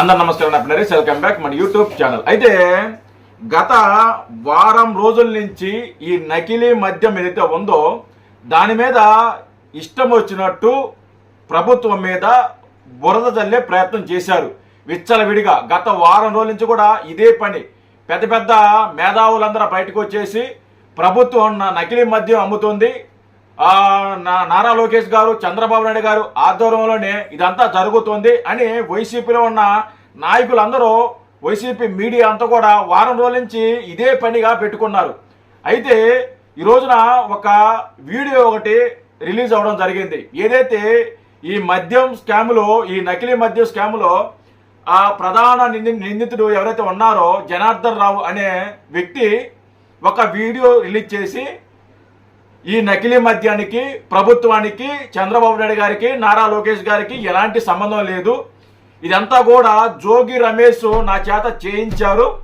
అందరు నమస్కారం నా వెల్కమ్ బ్యాక్ మన యూట్యూబ్ ఛానల్ అయితే గత వారం రోజుల నుంచి ఈ నకిలీ మద్యం ఏదైతే ఉందో దాని మీద ఇష్టం వచ్చినట్టు ప్రభుత్వం మీద బురద చల్లే ప్రయత్నం చేశారు. విచ్చలవిడిగా గత వారం రోజుల నుంచి కూడా ఇదే పని. పెద్ద పెద్ద మేధావులందరూ బయటకు వచ్చేసి ప్రభుత్వం నకిలీ మద్యం అమ్ముతుంది. నారా లోకేష్ గారు చంద్రబాబు నాయుడు గారు ఆధ్వర్యంలోనే ఇదంతా జరుగుతుంది అని వైసీపీలో ఉన్న నాయకులందరూ వైసీపీ మీడియా అంతా కూడా వారం రోజుల నుంచి ఇదే పనిగా పెట్టుకున్నారు. అయితే ఈ రోజున ఒక వీడియో ఒకటి రిలీజ్ అవ్వడం జరిగింది. ఏదైతే ఈ మద్యం స్కాములో ఈ నకిలీ మద్యం స్కాములో ఆ ప్రధాన నింది నిందితుడు ఎవరైతే ఉన్నారో జనార్దన్ రావు అనే వ్యక్తి ఒక వీడియో రిలీజ్ చేసి ఈ నకిలీ మద్యానికి ప్రభుత్వానికి చంద్రబాబు నాయుడు గారికి నారా లోకేష్ గారికి ఎలాంటి సంబంధం లేదు. ఇదంతా కూడా జోగి రమేష్ నా చేత చేయించారు.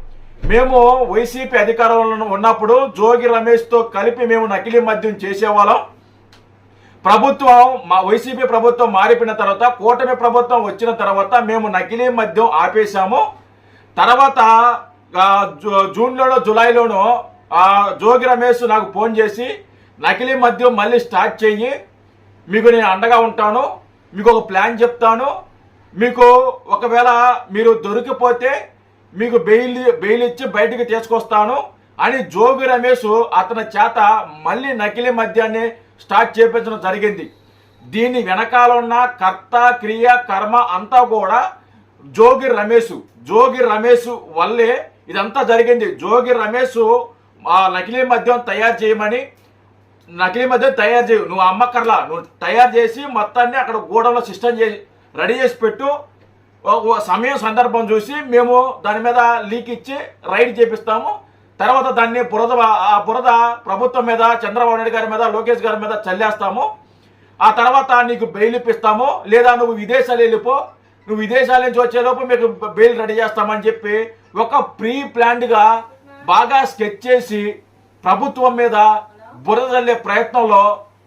మేము వైసీపీ అధికారంలో ఉన్నప్పుడు జోగి రమేష్తో కలిపి మేము నకిలీ మద్యం చేసేవాళ్ళం. ప్రభుత్వం మా వైసీపీ ప్రభుత్వం మారిపోయిన తర్వాత కూటమి ప్రభుత్వం వచ్చిన తర్వాత మేము నకిలీ మద్యం ఆపేశాము. తర్వాత జూ- జూన్లోనో జూలైలోనో జోగి రమేష్ నాకు ఫోన్ చేసి నకిలీ మద్యం మళ్ళీ స్టార్ట్ చెయ్యి మీకు నేను అండగా ఉంటాను. మీకు ఒక ప్లాన్ చెప్తాను. మీకు ఒకవేళ మీరు దొరికిపోతే మీకు బెయిల్ బెయిల్ ఇచ్చి బయటికి తీసుకొస్తాను అని జోగి రమేష్ అతని చేత మళ్ళీ నకిలీ మద్యాన్ని స్టార్ట్ చేపించడం జరిగింది. దీని వెనకాల ఉన్న కర్త క్రియ కర్మ అంతా కూడా జోగి రమేష్ జోగి రమేష్ వల్లే ఇదంతా జరిగింది. జోగి రమేష్ ఆ నకిలీ మద్యం తయారు చేయమని నకిలీ మధ్య తయారు చేయు. నువ్వు అమ్మక్కర్లా నువ్వు తయారు చేసి మొత్తాన్ని అక్కడ గూడంలో సిస్టమ్ చేసి రెడీ చేసి పెట్టు. సమయం సందర్భం చూసి మేము దాని మీద లీక్ ఇచ్చి రైడ్ చేపిస్తాము. తర్వాత దాన్ని బురద ఆ బురద ప్రభుత్వం మీద చంద్రబాబు నాయుడు గారి మీద లోకేష్ గారి మీద చల్లేస్తాము. ఆ తర్వాత నీకు బెయిల్ ఇప్పిస్తాము. లేదా నువ్వు విదేశాలు వెళ్ళిపో. నువ్వు విదేశాల నుంచి వచ్చేలోపు మీకు బెయిల్ రెడీ చేస్తామని చెప్పి ఒక ప్రీ ప్లాన్డ్గా బాగా స్కెచ్ చేసి ప్రభుత్వం మీద బురద చల్లే ప్రయత్నంలో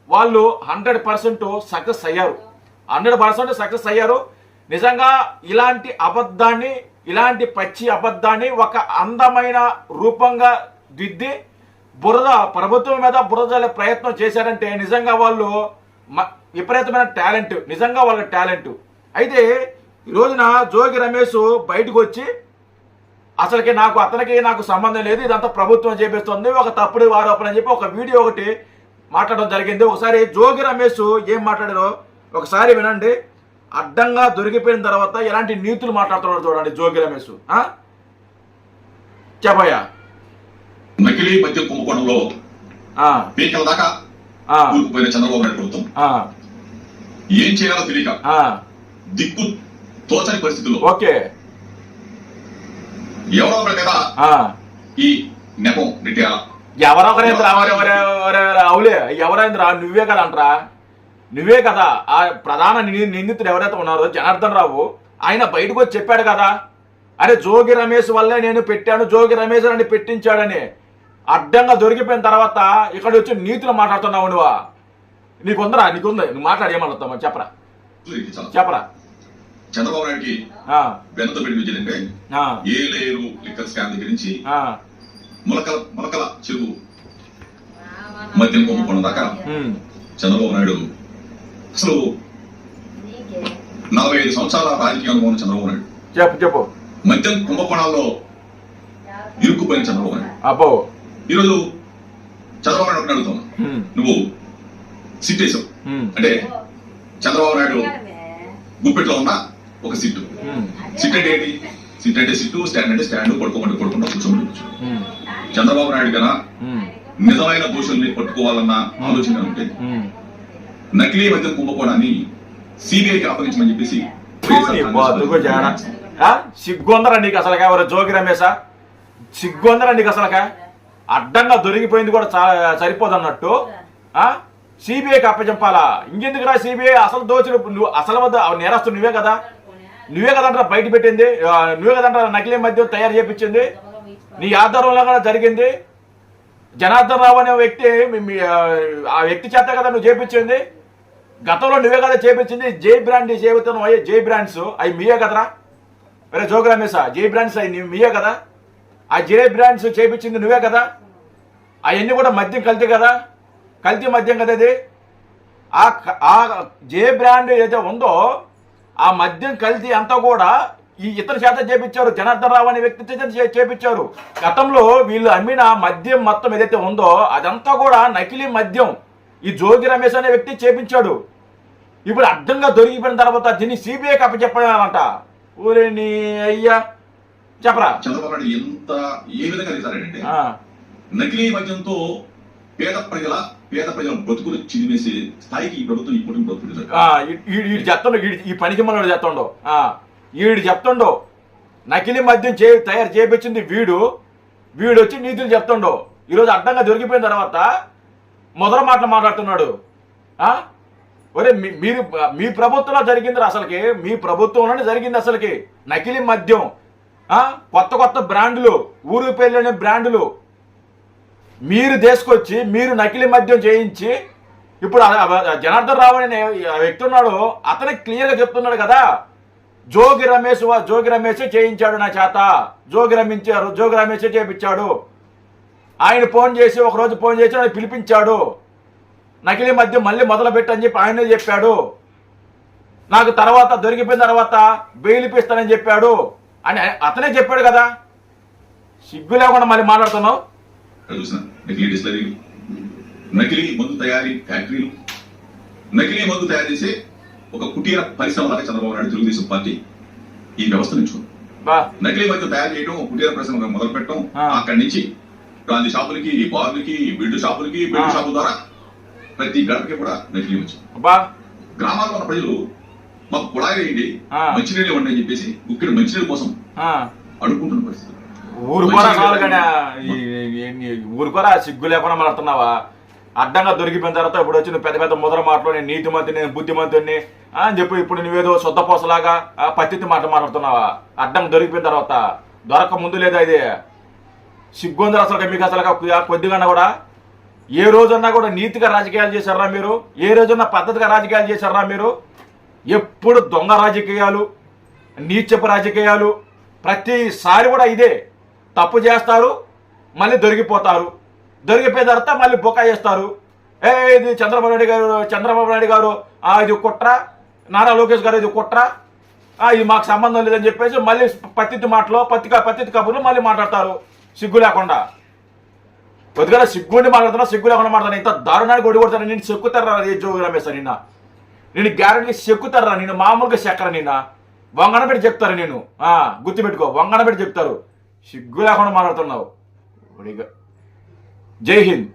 వాళ్ళు హండ్రెడ్ పర్సెంట్ సక్సెస్ అయ్యారు. హండ్రెడ్ పర్సెంట్ సక్సెస్ అయ్యారు. నిజంగా ఇలాంటి అబద్ధాన్ని ఇలాంటి పచ్చి అబద్ధాన్ని ఒక అందమైన రూపంగా దిద్ది బురద ప్రభుత్వం మీద బురద చల్లే ప్రయత్నం చేశారంటే నిజంగా వాళ్ళు మ- విపరీతమైన టాలెంట్ నిజంగా వాళ్ళ టాలెంట్. అయితే ఈ రోజున జోగి రమేష్ బయటకు వచ్చి అసలుకి నాకు అతనికి నాకు సంబంధం లేదు ఇదంతా ప్రభుత్వం చేపిస్తుంది ఒక తప్పుడు ఆరోపణ అని చెప్పి ఒక వీడియో ఒకటి మాట్లాడడం జరిగింది. ఒకసారి జోగి రమేష్ ఏం మాట్లాడారో ఒకసారి వినండి. అడ్డంగా దొరికిపోయిన తర్వాత ఎలాంటి నీతులు మాట్లాడుతున్నాడు చూడండి జోగి రమేష్. ఆ? చెప్పయ్యా. నకిలీ మద్యం కుంభకోణంలో పీకల దాకా చంద్రబాబు నాయుడు ప్రభుత్వం. ఏం చేయాలో తెలియక. దిక్కు తోచని పరిస్థితుల్లో ఓకే. ఎవరో ఒకరి ఆ. ఈ నెపం నెట్టేయాల ఎవరొకరేంద్ర అవులే ఎవరైంద్రా? నువ్వే కదా అంటరా నువ్వే కదా. ఆ ప్రధాన నిందితుడు ఎవరైతే ఉన్నారో? జనార్దన్ రావు. ఆయన బయటకు వచ్చి చెప్పాడు కదా. అరే జోగి రమేష్ వల్లే నేను పెట్టాను. జోగి రమేష్ అని పెట్టించాడని. అడ్డంగా దొరికిపోయిన తర్వాత ఇక్కడ వచ్చి నీతులు మాట్లాడుతున్నావు నువ్వా. నీకుందరా? నీకుంది. నువ్వు మాట్లాడి ఏమన్నా చెప్పరా. చెప్పరా? చంద్రబాబు నాయుడికి పెట్టి విజయంటే ఆ, ఏ లేరు లిక్కర్ స్కామ్ దగ్గర నుంచి మొలకల మొలకల చెరువు మద్యం కుంభకోణం దాకా. చంద్రబాబు నాయుడు అసలు నలభై ఐదు సంవత్సరాల రాజకీయ అనుభవం చంద్రబాబు నాయుడు. చెప్పు చెప్పు. మద్యం కుంభకోణాల్లో ఇరుక్కుపోయిన చంద్రబాబు నాయుడు. అబ్బో. ఈరోజు చంద్రబాబు నాయుడు ఒకటి అడుగుతాను ఉమ్, నువ్వు సిట్ వేసావు అంటే చంద్రబాబు నాయుడు గుప్పెట్లో ఉన్న ఒక సిట్టు సిట్. అంటే ఏంటి సిట్ అంటే సిట్టు స్టాండ్ అంటే స్టాండ్ పడుకోమంటే పడుకుంటా కూర్చోమంటే కూర్చో. ఉమ్, చంద్రబాబు నాయుడు ఉమ్, నిజమైన దోషుల్ని పట్టుకోవాలన్న ఆలోచన ఉంటే. నకిలీ మద్యం కుంభకోణాన్ని సిబిఐకి అప్పగించమని చెప్పేసి? సిగ్గుందరా నీకు అసలుగా ఎవరు జోగి రమేశా? సిగ్గుందరా నీకు అసలుగా అడ్డంగా దొరికిపోయింది కూడా సరిపోదన్నట్టు. ఆ? సిబిఐకి అప్పచెప్పాలా ఇంకెందుకురా సిబిఐ? అసలు దోచుడు నువ్వు అసలు వద్ద నేరస్తు నువ్వే కదా. నువ్వే కదంటారా బయట పెట్టింది. నువ్వే కదంటారా నకిలీ మద్యం తయారు చేపించింది. నీ ఆధారంలో కూడా జరిగింది. జనార్దన్ రావు అనే వ్యక్తి ఆ, వ్యక్తి చేత కదా నువ్వు చేపించింది. గతంలో నువ్వే కదా చేపించింది. జై బ్రాండ్ చేపుతున్నావు అయ్యే జై బ్రాండ్స్. అవి మీవే కదరా? వేరే జోగి జే బ్రాండ్స్ అవి మీయే కదా? ఆ జే బ్రాండ్స్ చేపించింది నువ్వే కదా? అవన్నీ కూడా మద్యం కల్తీ కదా? కల్తీ మద్యం కదా ఇది? ఆ ఆ జే బ్రాండ్ ఏదైతే ఉందో ఆ మద్యం కల్తీ అంతా కూడా ఈ ఇతర చేత చేపించారు. జనార్దన్ రావు అనే వ్యక్తి చేత చేపించారు. గతంలో వీళ్ళు అమ్మిన మద్యం మొత్తం ఏదైతే ఉందో అదంతా కూడా నకిలీ మద్యం. ఈ జోగి రమేష్ అనే వ్యక్తి చేపించాడు. ఇప్పుడు అడ్డంగా దొరికిపోయిన తర్వాత దీన్ని సిబిఐకి అప్పచెప్పాలంట ఊరే నీ అయ్యా. చెప్పరా? చంద్రబాబు ఎంత ఏ విధంగా నకిలీ మద్యంతో పేద ప్రజల పేద ప్రజల బ్రతుకులు చిదిమేసే స్థాయికి ఈ ప్రభుత్వం ఈ కుటుంబ ప్రభుత్వం ఈ- పనికి మనోడు చెప్తుండో. వీడు ఈడు చెప్తుండో నకిలీ మద్యం చే తయారు చేయించింది వీడు. వీడు వచ్చి నీతులు చెప్తుండో. ఈరోజు అడ్డంగా దొరికిపోయిన తర్వాత మొదల మాటలు మాట్లాడుతున్నాడు. ఒరే మీ- మీరు మీ ప్రభుత్వంలో జరిగింది అసలుకి. మీ ప్రభుత్వంలోనే జరిగింది అసలుకి. నకిలీ మద్యం. కొత్త కొత్త బ్రాండ్లు ఊరు పేర్లోని బ్రాండ్లు. మీరు తీసుకొచ్చి మీరు నకిలీ మద్యం చేయించి ఇప్పుడు జనార్దన్ రావు అనే వ్యక్తి ఉన్నాడు అతనే క్లియర్గా చెప్తున్నాడు కదా జోగి రమేష్ వా- జోగి రమేష్ చేయించాడు నా చేత. జోగి రమించారు జోగి రమేష్ చేయించాడు ఆయన ఫోన్ చేసి ఒకరోజు ఫోన్ చేసి ఆయన పిలిపించాడు. నకిలీ మద్యం మళ్ళీ మొదలు పెట్టని చెప్పి ఆయనే చెప్పాడు. నాకు తర్వాత దొరికిపోయిన తర్వాత బెయిల్ ఇప్పిస్తానని చెప్పాడు. అని అతనే చెప్పాడు కదా. సిగ్గు లేకుండా మళ్ళీ మాట్లాడుతున్నావు. ఇక్కడ చూసిన నకిలీ డిస్లరీలు నకిలీ మందు తయారీ ఫ్యాక్టరీలు నకిలీ మందు తయారు చేసే ఒక కుటీర పరిశ్రమలాగా చంద్రబాబు నాయుడు తెలుగుదేశం పార్టీ ఈ వ్యవస్థ బా నకిలీ మద్యం తయారు చేయడం కుటీర పరిశ్రమ మొదలు పెట్టడం. అక్కడి నుంచి గాంధీ షాపులకి బార్లకి బిల్డు షాపులకి బిల్డు ఆ. షాపుల ద్వారా ప్రతి గడపకి కూడా నకిలీ వచ్చింది బా గ్రామాల్లో ఉన్న ప్రజలు మాకు కుళాయి వేయండి. మంచినీళ్ళు ఇవ్వండి అని చెప్పేసి గుక్కిడి మంచినీళ్ళ కోసం. అడుక్కుంటున్న పరిస్థితి ఊరుకోరా చాలుగానే ఊరుకోరా సిగ్గు లేకుండా మాట్లాడుతున్నావా? అడ్డంగా దొరికిపోయిన తర్వాత ఇప్పుడు వచ్చి నువ్వు పెద్ద పెద్ద ముద్ర మాటలు నేను నీతిమంతి నేను బుద్ధిమంతుని అని చెప్పి ఇప్పుడు నువ్వేదో శుద్ధపోసలాగా ఆ, పత్తితి మాట మాట్లాడుతున్నావా? అడ్డంగా దొరికిపోయిన తర్వాత దొరక ముందు లేదా ఇది? సిగ్గుందరు అసలు మీకు అసలు కొద్దిగా కూడా? ఏ రోజన్నా కూడా నీతిగా రాజకీయాలు చేశారా మీరు? ఏ రోజన్నా పద్ధతిగా రాజకీయాలు చేశారా మీరు? ఎప్పుడు దొంగ రాజకీయాలు నీచపు రాజకీయాలు ప్రతిసారి కూడా ఇదే. తప్పు చేస్తారు మళ్ళీ దొరికిపోతారు. దొరికిపోయిన తర్వాత మళ్ళీ బొక్క చేస్తారు. ఏ ఇది చంద్రబాబు నాయుడు గారు చంద్రబాబు నాయుడు గారు ఆ, ఇది కుట్ర నారా లోకేష్ గారు ఇది కుట్ర ఆ, ఇది మాకు సంబంధం లేదని చెప్పేసి మళ్ళీ పత్తితి మాటలో పత్తిక పత్తితి కబుర్లు మళ్ళీ మాట్లాడతారు. సిగ్గు లేకుండా. కొద్దిగా సిగ్గుండి మాట్లాడుతున్నా సిగ్గు లేకుండా మాట్లాడుతున్నా. ఇంత దారుణానికి ఒడిగొడతాను నేను చెక్కుతారా ఏ జోగి రమేష్ నిన్న? నేను గ్యారంటీ చెక్కుతారా? నేను మామూలుగా చెక్కరా నిన్న? వంగన పెట్టి చెప్తారు నేను గుర్తుపెట్టుకో. వంగన పెట్టి చెప్తారు. సిగ్గు లేకుండా మాట్లాడుతున్నావు. జై హింద్.